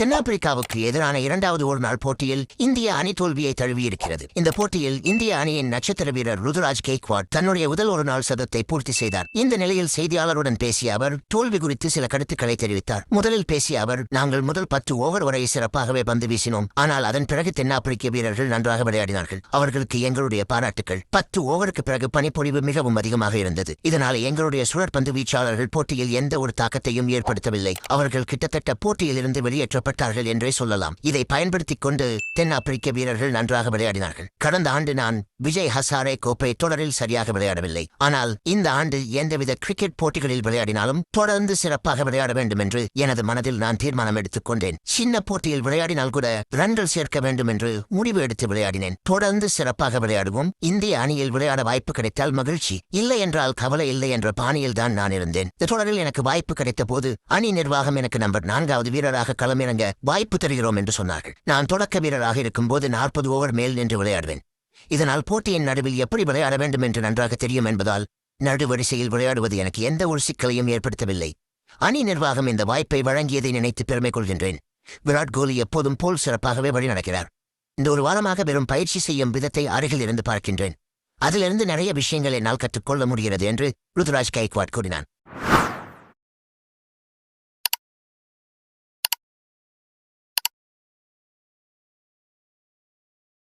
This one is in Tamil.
தென்னாப்பிரிக்காவுக்கு எதிரான இரண்டாவது ஒரு நாள் போட்டியில் இந்திய அணி தோல்வியை தழுவியிருக்கிறது. இந்த போட்டியில் இந்திய அணியின் நட்சத்திர வீரர் ருதுராஜ் கேக்வாட் தன்னுடைய முதல் ஒரு நாள் சதத்தை பூர்த்தி செய்தார். இந்த நிலையில் செய்தியாளருடன் பேசிய அவர் தோல்வி குறித்து சில கருத்துக்களை தெரிவித்தார். முதலில் பேசிய அவர் நாங்கள் முதல் பத்து ஓவர் வரை சிறப்பாகவே பந்து வீசினோம். ஆனால் அதன் பிறகு தென்னாப்பிரிக்க வீரர்கள் நன்றாக விளையாடினார்கள். அவர்களுக்கு எங்களுடைய பாராட்டுகள் பத்து ஓவருக்கு பிறகு பனிப்பொழிவு மிகவும் அதிகமாக இருந்தது. இதனால் எங்களுடைய சுழற்பந்து வீச்சாளர்கள் போட்டியில் எந்த ஒரு தாக்கத்தையும் ஏற்படுத்தவில்லை. அவர்கள் கிட்டத்தட்ட போட்டியில் இருந்து வெளியேற்றப்பட்டார்கள் என்றே சொல்லலாம். இதை பயன்படுத்திக் கொண்டு தென்னாப்பிரிக்க வீரர்கள் நன்றாக விளையாடினார்கள். கடந்த ஆண்டு நான் விஜய் ஹசாரே கோப்பை தொடரில் சரியாக விளையாடவில்லை. ஆனால் இந்த ஆண்டு எந்தவித கிரிக்கெட் போட்டிகளில் விளையாடினாலும் தொடர்ந்து சிறப்பாக விளையாட வேண்டும் என்று எனது மனதில் நான் தீர்மானம் எடுத்துக் கொண்டேன். சின்ன போட்டியில் விளையாடினால் கூட ரன்கள் சேர்க்க வேண்டும் என்று முடிவு எடுத்து விளையாடினேன். தொடர்ந்து சிறப்பாக விளையாடுவோம். இந்திய அணியில் விளையாட வாய்ப்பு கிடைத்தால் மகிழ்ச்சி. இல்லை என்றால் கவலை இல்லை என்ற பாணியில் தான் நான் இருந்தேன். இந்த தொடரில் எனக்கு வாய்ப்பு கிடைத்த போது அணி நிர்வாகம் எனக்கு நம்பர் நான்காவது வீரராக களமிறங்க வாய்ப்பு தருகிறோம் என்று சொன்னார்கள். நான் தொடக்க வீரராக இருக்கும்போது நாற்பது ஓவர் மேல் நின்று விளையாடுவேன். இதனால் போட்டியின் நடுவில் எப்படி விளையாட வேண்டும் என்று நன்றாக தெரியும் என்பதால் நடுவரிசையில் விளையாடுவது எனக்கு எந்த ஒரு சிக்கலையும் ஏற்படுத்தவில்லை. அணி நிர்வாகம் இந்த வாய்ப்பை வழங்கியதை நினைத்து பெருமை கொள்கின்றேன் விராட் கோலி எப்போதும் போல் சிறப்பாகவே வழிநடக்கிறார் இந்த ஒரு வாரமாக வெறும் பயிற்சி செய்யும் விதத்தை அருகில் இருந்து பார்க்கின்றேன். அதிலிருந்து நிறைய விஷயங்கள் என்னால் கற்றுக்கொள்ள முடிகிறது என்று ருத்ராஜ் கைக்வாட் கூறினான்.